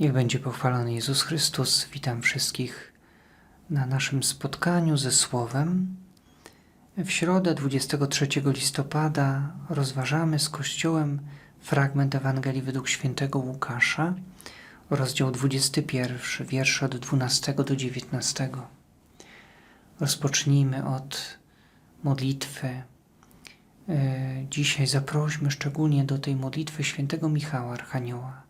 Niech będzie pochwalony Jezus Chrystus. Witam wszystkich na naszym spotkaniu ze Słowem. W środę 23 listopada rozważamy z Kościołem fragment Ewangelii według świętego Łukasza, rozdział 21, wiersze od 12 do 19. Rozpocznijmy od modlitwy. E, Dzisiaj zaprośmy szczególnie do tej modlitwy świętego Michała Archanioła.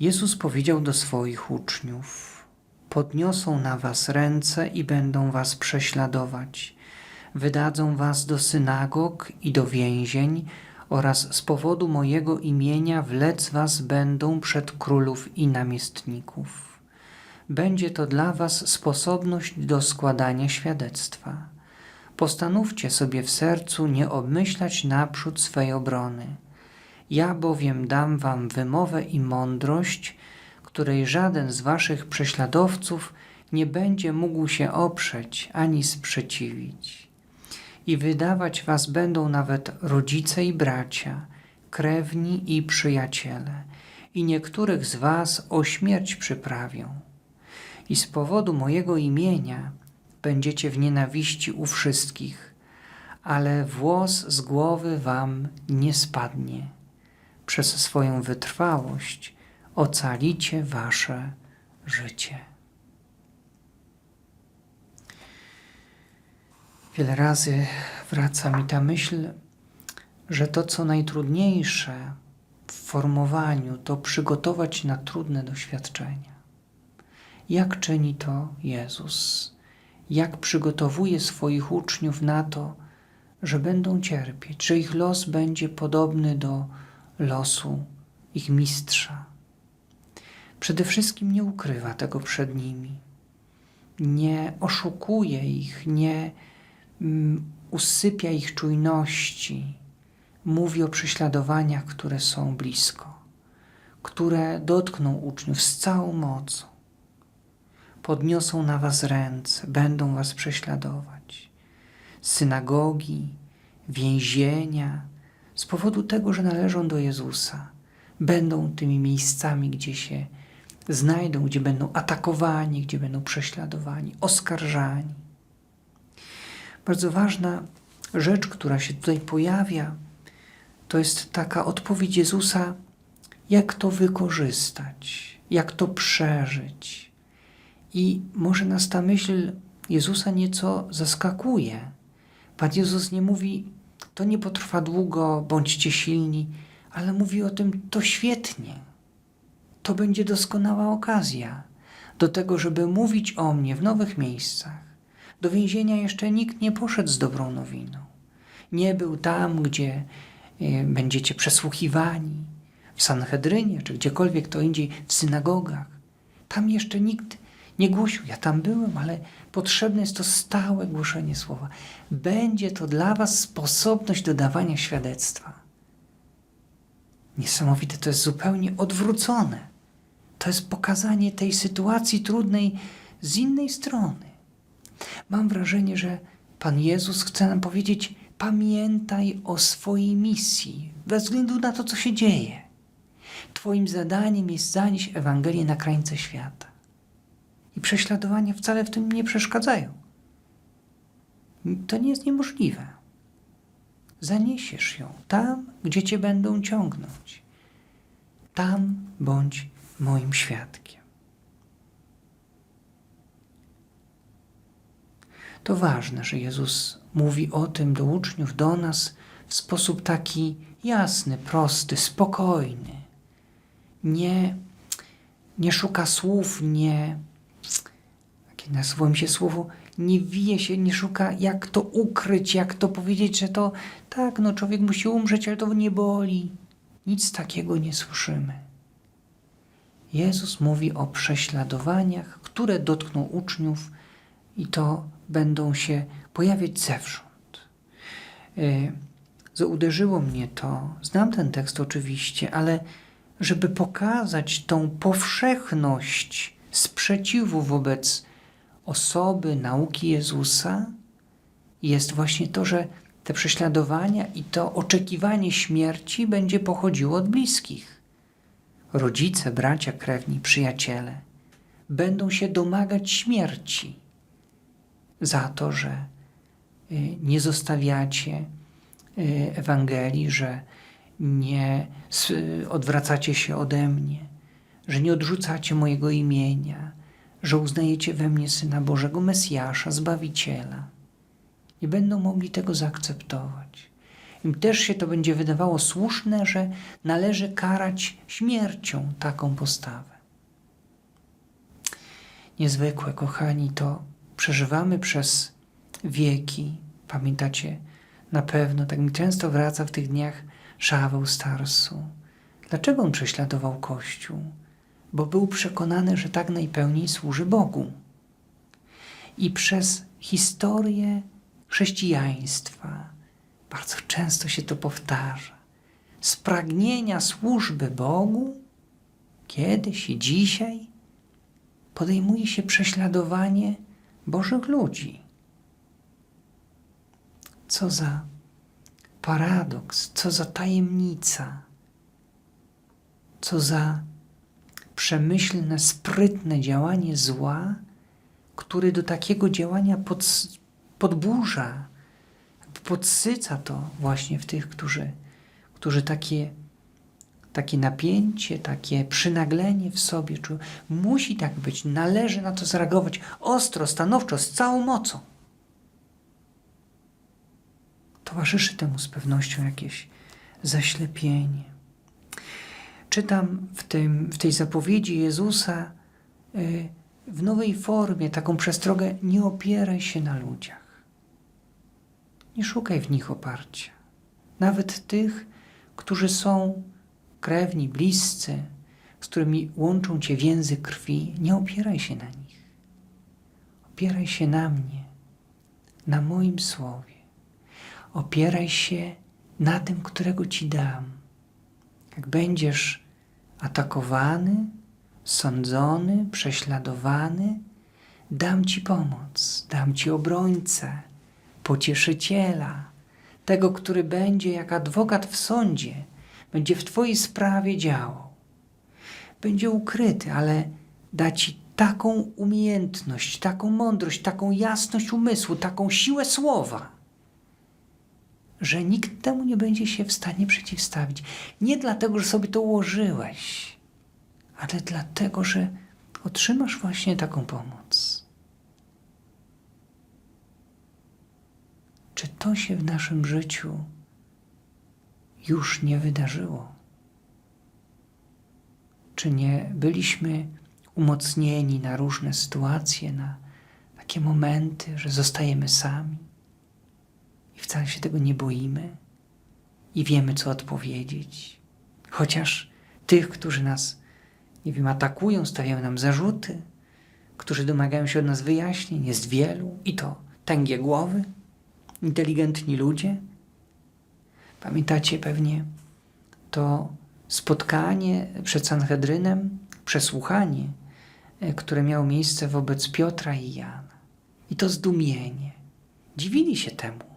Jezus powiedział do swoich uczniów: Podniosą na was ręce i będą was prześladować. Wydadzą was do synagog i do więzień, oraz z powodu mojego imienia wlec was będą przed królów i namiestników. Będzie to dla was sposobność do składania świadectwa. Postanówcie sobie w sercu nie obmyślać naprzód swej obrony. Ja bowiem dam wam wymowę i mądrość, której żaden z waszych prześladowców nie będzie mógł się oprzeć ani sprzeciwić. I wydawać was będą nawet rodzice i bracia, krewni i przyjaciele, i niektórych z was o śmierć przyprawią. I z powodu mojego imienia będziecie w nienawiści u wszystkich, ale włos z głowy wam nie spadnie przez swoją wytrwałość ocalicie wasze życie. Wiele razy wraca mi ta myśl, że to, co najtrudniejsze w formowaniu, to przygotować na trudne doświadczenia. Jak czyni to Jezus? Jak przygotowuje swoich uczniów na to, że będą cierpieć, że ich los będzie podobny do losu ich mistrza. Przede wszystkim nie ukrywa tego przed nimi, nie oszukuje ich, nie mm, usypia ich czujności. Mówi o prześladowaniach, które są blisko, które dotkną uczniów z całą mocą. Podniosą na was ręce, będą was prześladować. Synagogi, więzienia, z powodu tego, że należą do Jezusa, będą tymi miejscami, gdzie się znajdą, gdzie będą atakowani, gdzie będą prześladowani, oskarżani. Bardzo ważna rzecz, która się tutaj pojawia, to jest taka odpowiedź Jezusa, jak to wykorzystać, jak to przeżyć. I może nas ta myśl Jezusa nieco zaskakuje. Pan Jezus nie mówi, to nie potrwa długo, bądźcie silni, ale mówi o tym, to świetnie. To będzie doskonała okazja do tego, żeby mówić o mnie w nowych miejscach. Do więzienia jeszcze nikt nie poszedł z dobrą nowiną. Nie był tam, gdzie y, będziecie przesłuchiwani, w Sanhedrynie czy gdziekolwiek to indziej, w synagogach. Tam jeszcze nikt nie głosił. Ja tam byłem, ale potrzebne jest to stałe głoszenie słowa. Będzie to dla Was sposobność do dawania świadectwa. Niesamowite, to jest zupełnie odwrócone. To jest pokazanie tej sytuacji trudnej z innej strony. Mam wrażenie, że Pan Jezus chce nam powiedzieć: pamiętaj o swojej misji, bez względu na to, co się dzieje. Twoim zadaniem jest zanieść Ewangelię na krańce świata. I wcale w tym nie przeszkadzają. To nie jest niemożliwe. Zaniesiesz ją tam, gdzie cię będą ciągnąć. Tam bądź moim świadkiem. To ważne, że Jezus mówi o tym do uczniów, do nas w sposób taki jasny, prosty, spokojny. Nie, nie szuka słów, nie nasuwa mi się słowo, nie wije się, nie szuka jak to ukryć, jak to powiedzieć, że to tak, no człowiek musi umrzeć, ale to nie boli. Nic takiego nie słyszymy. Jezus mówi o prześladowaniach, które dotkną uczniów i to będą się pojawiać zewsząd. Yy, Uderzyło mnie to, znam ten tekst oczywiście, ale żeby pokazać tą powszechność sprzeciwu wobec osoby, nauki Jezusa, jest właśnie to, że te prześladowania i to oczekiwanie śmierci będzie pochodziło od bliskich. Rodzice, bracia krewni, przyjaciele będą się domagać śmierci za to, że y, nie zostawiacie y, Ewangelii, że nie odwracacie się ode mnie, że nie odrzucacie mojego imienia, że uznajecie we mnie Syna Bożego, Mesjasza, Zbawiciela. Nie będą mogli tego zaakceptować. Im też się to będzie wydawało słuszne, że należy karać śmiercią taką postawę. Niezwykłe, kochani, to przeżywamy przez wieki. Pamiętacie na pewno, tak mi często wraca w tych dniach Szaweł Starsu. Dlaczego on prześladował Kościół? Bo był przekonany, że tak najpełniej służy Bogu. I przez historię chrześcijaństwa bardzo często się to powtarza. Z pragnienia służby Bogu, kiedyś i dzisiaj, podejmuje się prześladowanie Bożych ludzi. Co za paradoks, co za tajemnica, co za przemyślne, sprytne działanie zła, który do takiego działania pod, podburza, podsyca to właśnie w tych, którzy, którzy takie, takie napięcie, takie przynaglenie w sobie czują. Musi tak być, należy na to zareagować ostro, stanowczo, z całą mocą towarzyszy temu z pewnością jakieś zaślepienie. Czytam w, tym, w tej zapowiedzi Jezusa y, w nowej formie taką przestrogę: nie opieraj się na ludziach. Nie szukaj w nich oparcia. Nawet tych, którzy są krewni, bliscy, z którymi łączą cię więzy krwi, nie opieraj się na nich. Opieraj się na mnie, na moim słowie opieraj się na tym, którego ci dam. Jak będziesz atakowany, sądzony, prześladowany, dam ci pomoc, dam ci obrońcę, pocieszyciela, tego, który będzie jak adwokat w sądzie, będzie w Twojej sprawie działał. Będzie ukryty, ale da Ci taką umiejętność, taką mądrość, taką jasność umysłu, taką siłę słowa że nikt temu nie będzie się w stanie przeciwstawić. Nie dlatego, że sobie to ułożyłeś, ale dlatego, że otrzymasz właśnie taką pomoc. Czy to się w naszym życiu już nie wydarzyło? Czy nie byliśmy umocnieni na różne sytuacje, na takie momenty, że zostajemy sami? I wcale się tego nie boimy i wiemy, co odpowiedzieć. Chociaż tych, którzy nas, nie wiem, atakują, stawiają nam zarzuty, którzy domagają się od nas wyjaśnień, jest wielu i to tęgie głowy, inteligentni ludzie. Pamiętacie pewnie to spotkanie przed Sanhedrynem, przesłuchanie, e, które miało miejsce wobec Piotra i Jana. I to zdumienie. Dziwili się temu.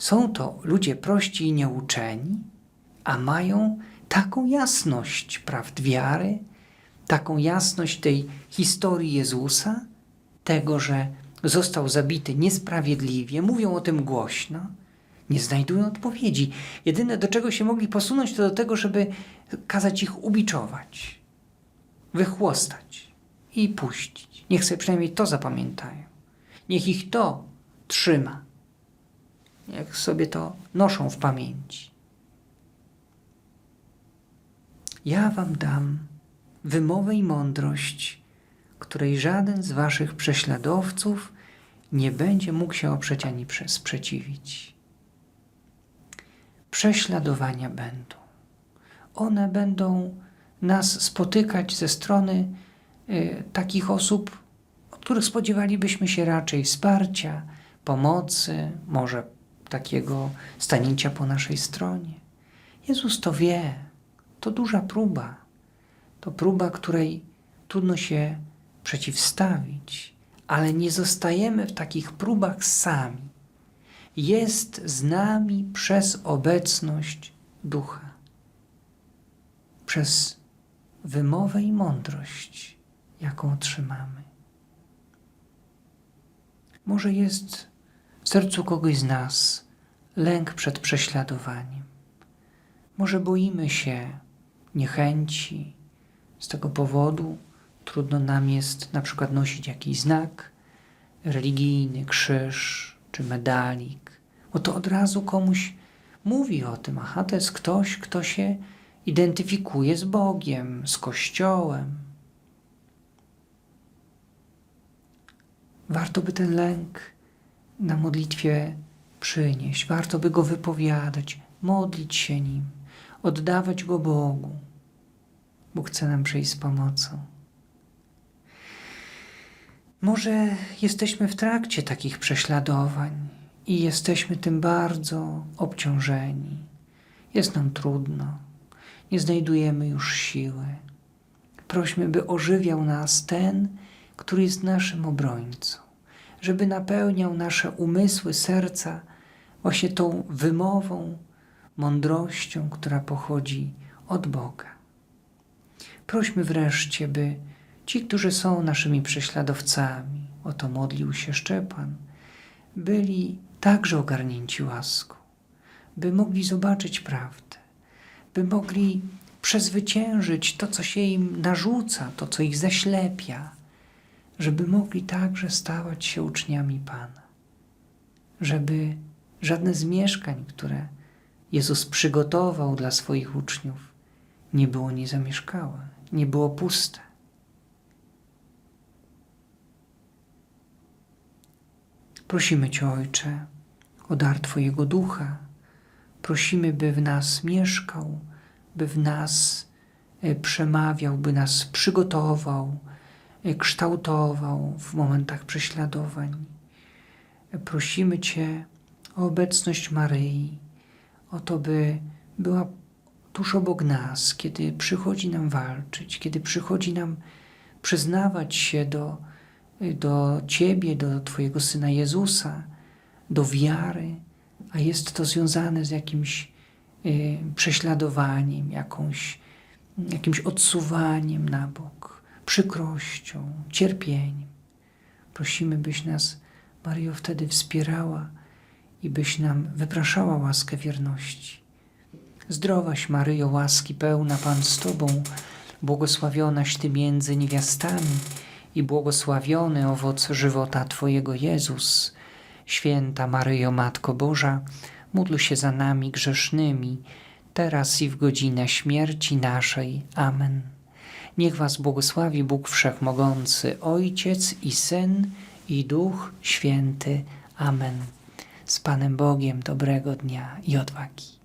Są to ludzie prości i nieuczeni, a mają taką jasność prawd wiary, taką jasność tej historii Jezusa, tego, że został zabity niesprawiedliwie, mówią o tym głośno, nie znajdują odpowiedzi. Jedyne, do czego się mogli posunąć, to do tego, żeby kazać ich ubiczować, wychłostać i puścić. Niech sobie przynajmniej to zapamiętają. Niech ich to trzyma jak sobie to noszą w pamięci. Ja wam dam wymowę i mądrość, której żaden z waszych prześladowców nie będzie mógł się oprzeć ani sprzeciwić. Prześladowania będą. One będą nas spotykać ze strony y, takich osób, od których spodziewalibyśmy się raczej wsparcia, pomocy, może takiego stanięcia po naszej stronie. Jezus to wie. To duża próba. To próba, której trudno się przeciwstawić, ale nie zostajemy w takich próbach sami. Jest z nami przez obecność Ducha, przez wymowę i mądrość, jaką otrzymamy. Może jest sercu kogoś z nas lęk przed prześladowaniem. Może boimy się niechęci. Z tego powodu trudno nam jest na przykład nosić jakiś znak religijny, krzyż czy medalik, bo to od razu komuś mówi o tym, aha, to jest ktoś, kto się identyfikuje z Bogiem, z Kościołem. Warto by ten lęk na modlitwie przynieść, warto by go wypowiadać, modlić się nim, oddawać go Bogu. Bóg chce nam przyjść z pomocą. Może jesteśmy w trakcie takich prześladowań i jesteśmy tym bardzo obciążeni. Jest nam trudno, nie znajdujemy już siły. Prośmy, by ożywiał nas ten, który jest naszym obrońcą, żeby napełniał nasze umysły, serca właśnie tą wymową, mądrością, która pochodzi od Boga. Prośmy wreszcie, by ci, którzy są naszymi prześladowcami, o to modlił się Szczepan, byli także ogarnięci łaską, by mogli zobaczyć prawdę, by mogli przezwyciężyć to, co się im narzuca, to, co ich zaślepia, żeby mogli także stawać się uczniami Pana, żeby żadne z mieszkań, które Jezus przygotował dla swoich uczniów, nie było niezamieszkałe, nie było puste. Prosimy Cię, Ojcze, o dar Twojego ducha. Prosimy, by w nas mieszkał, by w nas e, przemawiał, by nas przygotował, kształtował w momentach prześladowań. E, Prosimy Cię o obecność Maryi, o to, by była tuż obok nas, kiedy przychodzi nam walczyć, kiedy przychodzi nam przyznawać się do, do Ciebie, do Twojego Syna Jezusa, do wiary, a jest to związane z jakimś y, prześladowaniem, jakąś, jakimś odsuwaniem na bok, przykrością, cierpieniem. Prosimy, byś nas, Mario, wtedy wspierała i byś nam wypraszała łaskę wierności. Zdrowaś, Maryjo, łaski pełna Pan z Tobą, błogosławionaś Ty między niewiastami i błogosławiony owoc żywota Twojego Jezus. Święta Maryjo, Matko Boża, módl się za nami grzesznymi, teraz i w godzinę śmierci naszej. Amen. Niech Was błogosławi Bóg Wszechmogący, Ojciec i Syn i Duch Święty. Amen. Z Panem Bogiem dobrego dnia i odwagi.